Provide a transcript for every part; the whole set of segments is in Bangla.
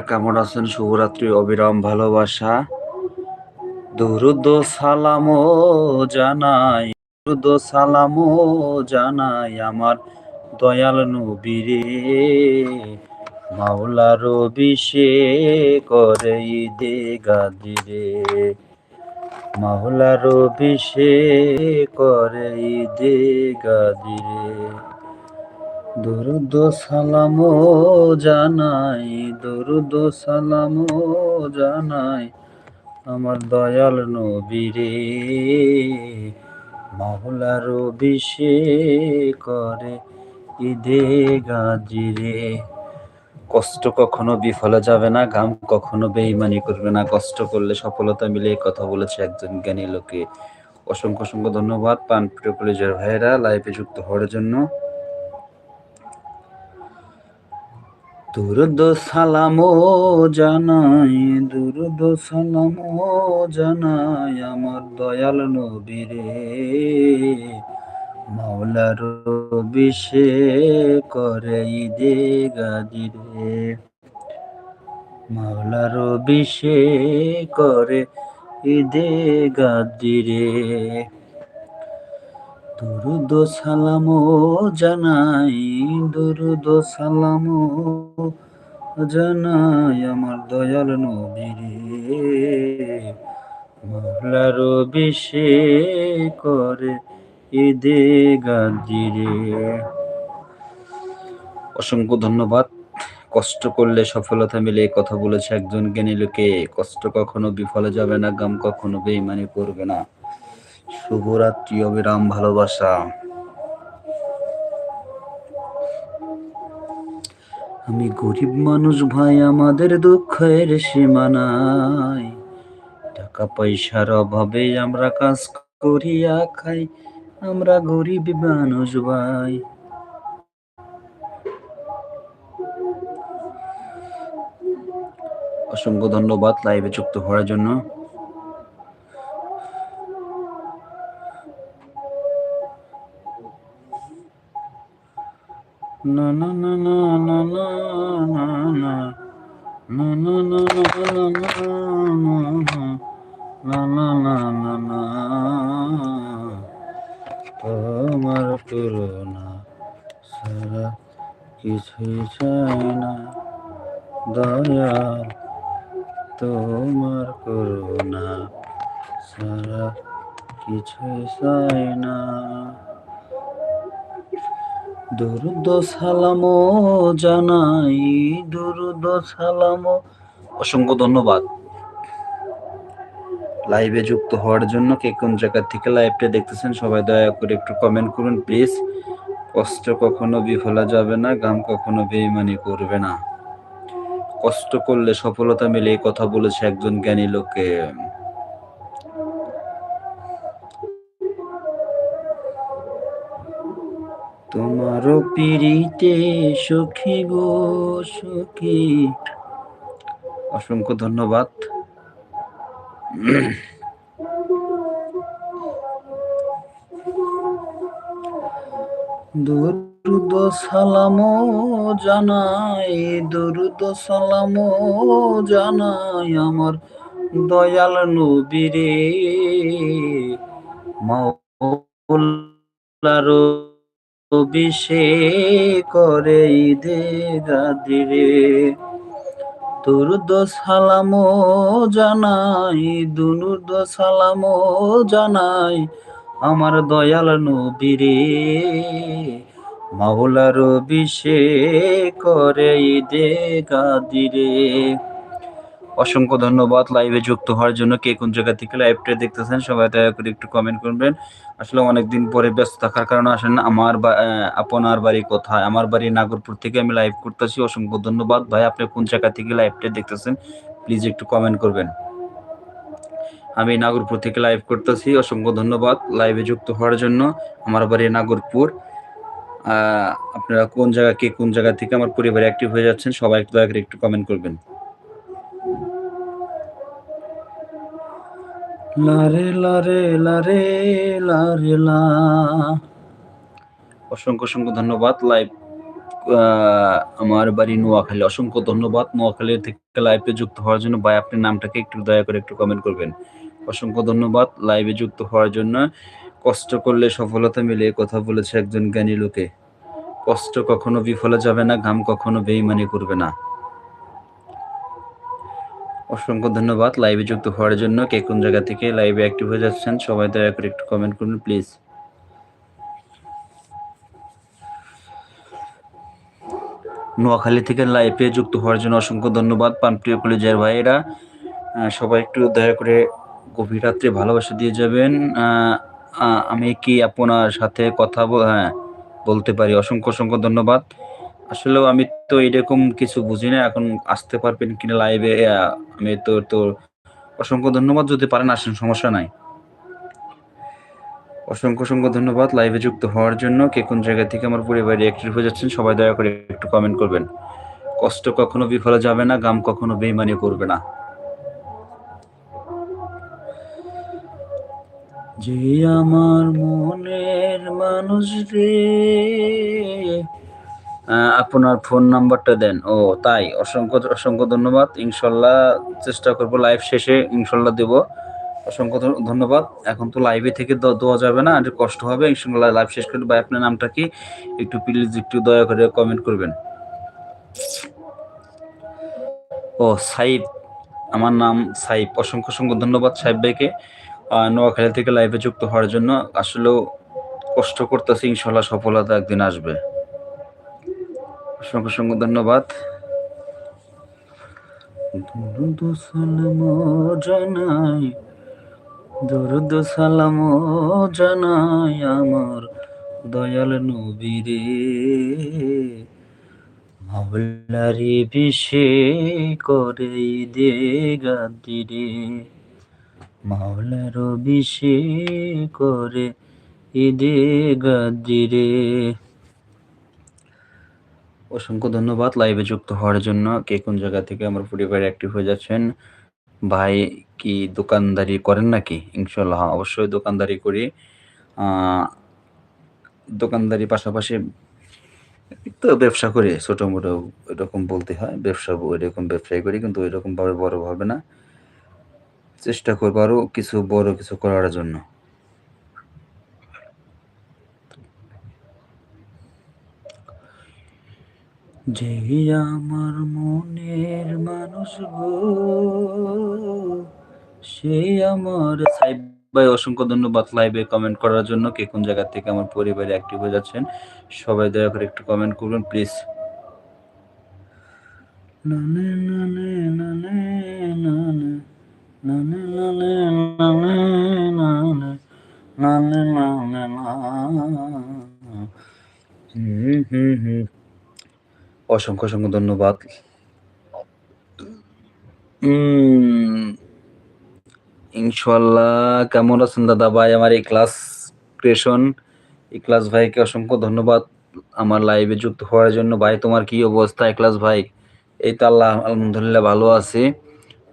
কেমন আছেন? শুভরাত্রি, অবিরাম ভালোবাসা। দুরুদ সালাম জানাই, দুরুদ সালাম জানাই আমার দয়াল নবীরে। মাওলার বিশে করে দে গাদিরে। মাওলার বিশে করে দে গাদিরে। দরুদ সালাম জানাই, দরুদ সালাম জানাই আমার দয়াল নবীরে। মাওলার বিশে করে ঈদে গাজিরে। কষ্ট কখনো বিফলে যাবে না, ঘাম কখনো বেইমানি করবে না। কষ্ট করলে সফলতা মিলে কথা বলেছে একজন জ্ঞানী লোকে। অসংখ্য অসংখ্য ধন্যবাদ পান প্রিয় কলেজের ভাইয়েরা লাইভে যুক্ত হওয়ার জন্য। দুরুদ সালাম জানাই, দুরুদ সালাম জানাই আমার দয়াল নবীরে। মাওলার বিশে করে দে গাদিরে মাওলার বিশে করে ঈদে গাদিরে দুরুদ সালাম জানাই, দুরুদ সালাম জানাই আমার দয়াল নবীরে। মহলার বিশে করে ঈদে গাজিরে অসংখ্য ধন্যবাদ। কষ্ট করলে সফলতা মিলে কথা বলেছে একজন জ্ঞানী লোকে। কষ্ট কখনো বিফলে যাবে না, গাম কখনো বেইমানি করবে না। শুভরাত্রি, অবিরাম ভালোবাসা। আমি গরিব মানুষ ভাই, আমাদের দুঃখের সীমানায়। টাকা পয়সার অভাবে আমরা কাজ করিয়া খাই, আমরা গরিব মানুষ ভাই। অসংখ্য ধন্যবাদ লাইভে যুক্ত হওয়ার জন্য। না না না না না না না না না না না না না না না না না তোমার তুলনা সারা কিছুই চাই না দয়া তোমার করুণা সারা কিছুই চাই না দুরুদ সালাম জানাই, দুরুদ সালাম। অসংখ্য ধন্যবাদ। লাইভে যুক্ত হওয়ার জন্য কে কোন জায়গা থেকে লাইভটা দেখতেছেন, সবাই দয়া করে একটু কমেন্ট করুন প্লিজ কষ্ট কখনো বিফলা যাবে না গাম কখনো বেইমানি করবে না। কষ্ট করলে সফলতা মিলে এই কথা বলেছে একজন জ্ঞানী লোকে। তোমারও পিড়িতে সখী গো সখী। অসংখ্য ধন্যবাদ। দরুদ সালাম জানাই দরুদ সালাম জানাই আমার দয়াল নবীরে। মাওলার বিশে করে দে গাদিরে। দুরুদ সালাম জানাই, দুরুদ সালাম জানাই আমার দয়াল নবীরে। মাওলার বিশে করে দে গাদিরে। অসংখ্য ধন্যবাদ লাইভে যুক্ত হওয়ার জন্য। কে কোন জায়গা থেকে লাইভটা দেখতেছেন, সবাই দয়া করে একটু কমেন্ট করবেন। আসলে অনেকদিন পরে ব্যস্ত থাকার কারণে আসেন আমার আপনার বাড়ি কোথায় আমার বাড়ি নাগরপুর থেকে আমি লাইভ করতেছি, অসংখ্য ধন্যবাদ। ভাই, আপনি কোন জায়গা থেকে লাইভটা দেখতেছেন? প্লিজ একটু কমেন্ট করবেন। আমি নাগরপুর থেকে লাইভ করতেছি, অসংখ্য ধন্যবাদ লাইভে যুক্ত হওয়ার জন্য আমার বাড়ি নাগরপুর। আপনারা কোন জায়গা, কে কোন জায়গা থেকে আমার পরিবারে অ্যাক্টিভ হয়ে যাচ্ছেন, সবাই একটু দয়া করে একটু কমেন্ট করবেন। লারে লারে লারে লারে লা অসংখ্য অসংখ্য ধন্যবাদ লাইভ আমার বাড়ি নোয়াখালী। অসংখ্য ধন্যবাদ নোয়াখালী থেকে লাইভে যুক্ত হওয়ার জন্য। ভাই আপনার নামটাকে একটু দয়া করে একটু কমেন্ট করবেন। অসংখ্য ধন্যবাদ লাইভে যুক্ত হওয়ার জন্য। কষ্ট করলে সফলতা মিলে কথা বলেছে একজন জ্ঞানী লোকে। কষ্ট কখনো বিফলে যাবে না, ঘাম কখনো বেইমানি করবে না। অসংখ্য ধন্যবাদ লাইভে যুক্ত হওয়ার জন্য। কে কোন জায়গা থেকে লাইভে অ্যাক্টিভ হয়ে যাচ্ছেন, সবাই দয়া করে একটু কমেন্ট করুন প্লিজ নোয়াখালী থেকে লাইভে যুক্ত হওয়ার জন্য অসংখ্য ধন্যবাদ পানপ্রিয় কলেজের ভাইয়েরা। সবাই একটু দয়া করে গভীর রাত্রে ভালোবাসা দিয়ে যাবেন। আমি কি আপনার সাথে কথা হ্যাঁ বলতে পারি। অসংখ্য অসংখ্য ধন্যবাদ। আসলেও আমি তো এরকম কিছু বুঝি না। এখন আসতে পারবেন কিনা লাইভে আমি তো তো অসংখ্য ধন্যবাদ। যদি পারেন, আসেন, সমস্যা নাই। অসংখ্য অসংখ্য ধন্যবাদ লাইভে যুক্ত হওয়ার জন্য। কে কোন জায়গা থেকে আমার পরিবারে অ্যাক্টিভ হয়ে যাচ্ছেন, সবাই দয়া করে একটু কমেন্ট করবেন। কষ্ট কখনো বিফলে যাবে না, গাম কখনো বেইমানি করবে না। যে আমার মনের মানুষ রে আপনার ফোন নাম্বারটা দেন। ও, তাই। অসংখ্য অসংখ্য ধন্যবাদ। ইনশাল্লাহ চেষ্টা করব লাইভ শেষে ইনশাল্লাহ দেব। অসংখ্য ধন্যবাদ। এখন তো লাইভে থেকে দেওয়া যাবে না একটু কষ্ট হবে। ইনশাল্লাহ লাইভ শেষ করে ভাই, আপনার নামটা কি? একটু প্লিজ একটু দয়া করে কমেন্ট করবেন। ও, সাইব। আমার নাম সাইব। অসংখ্য অসংখ্য ধন্যবাদ সাইব ভাইকে। নোয়াখালী থেকে লাইভে যুক্ত হওয়ার জন্য। আসলেও কষ্ট করতেছি, ইনশাল্লাহ সফলতা একদিন আসবে। অসংখ্য অসংখ্য ধন্যবাদ। দরুদ সালাম জানাই, দরুদ সালাম জানাই আমার দয়াল নবীরে। মাওলারি বিষে করে দে গাদিরে। মাওলার বিষে করে ঈদে গাদিরে। অসংখ্য ধন্যবাদ লাইভে যুক্ত হওয়ার জন্য। কে কোন জায়গা থেকে আমার পরিবারে অ্যাক্টিভ হয়ে যাচ্ছেন? ভাই কি দোকানদারি করেন নাকি? ইনশাল্লাহ অবশ্যই দোকানদারি করি। দোকানদারি পাশাপাশি তো ব্যবসা করি ছোট মোটো এরকম বলতে হয়। ব্যবসা ওইরকম ব্যবসায় করি, কিন্তু ওইরকম ভাবে বড় হবে না। চেষ্টা করব আরও কিছু বড় কিছু করার জন্য। যে আমার মনের মানুষ গো সে আমার সাইব ভাই অসংখ্য ধন্যবাদ লাইভে কমেন্ট করার জন্য কে কোন জায়গা থেকে আমার পরিবারে অ্যাক্টিভ হয়ে যাচ্ছেন সবাই দয়া করে একটু কমেন্ট করবেন প্লিজ না হুম হুম হুম অসংখ্য অসংখ্য ধন্যবাদ। ইনশাল্লাহ কেমন আছেন দাদা ভাই? আমার এই ক্লাস ক্রিয়েশন এই ক্লাস ভাইকে অসংখ্য ধন্যবাদ আমার লাইভে যুক্ত হওয়ার জন্য। ভাই, তোমার কি অবস্থা এই ক্লাস ভাই? এই তো আল্লাহ, আলহামদুলিল্লাহ ভালো আছি।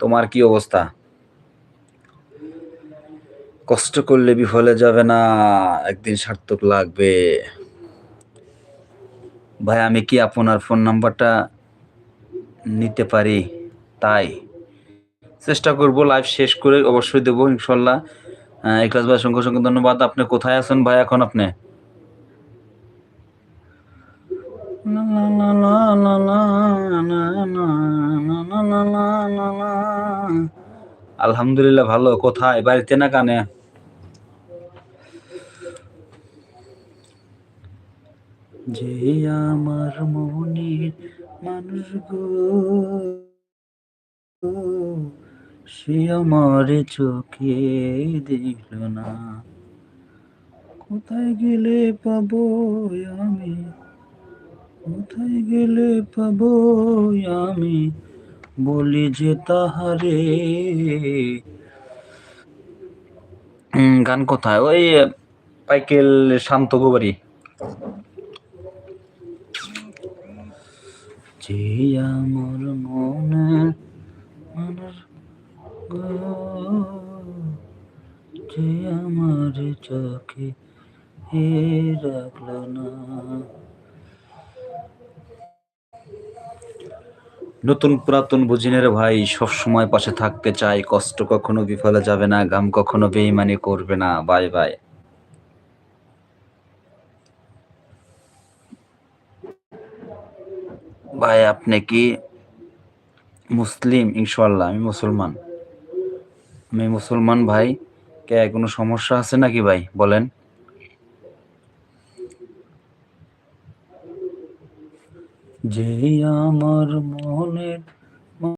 তোমার কি অবস্থা? কষ্ট করলে বিফলে যাবে না, একদিন সার্থক লাগবে। ভাই আমি কি আপনার ফোন নাম্বারটা নিতে পারি তাই চেষ্টা করব লাইভ শেষ করে অবশ্যই দেবো ইনশাল্লাহ ইকলাস ভাই অসংখ্য অসংখ্য ধন্যবাদ আপনি কোথায় আছেন ভাই এখন আপনি আলহামদুলিল্লাহ ভালো কোথায় বাড়িতে না কানে যে আমার মনের মানুষ গো, সে আমার চোখে দেখল না। কোথায় গেলে পাবো আমি? কোথায় গেলে পাবো আমি? বলি যে তাহারে। গান কোথায়? ওই পাইকেল শান্ত গোবারি। যে আমার মনে মানুষ যে আমার চোখে হে রাখল না। নতুন পুরাতন বুঝিনের ভাই সব সময় পাশে থাকতে চাই কষ্ট কখনো বিফলে যাবে না গাম কখনো বেইমানি করবে না, বাই বাই। ভাই, আপনি কি মুসলিম? ইনশাল্লাহ আমি মুসলমান। আমি মুসলমান ভাই। কে, কোনো সমস্যা আছে নাকি ভাই? বলেন। যে আমার মনের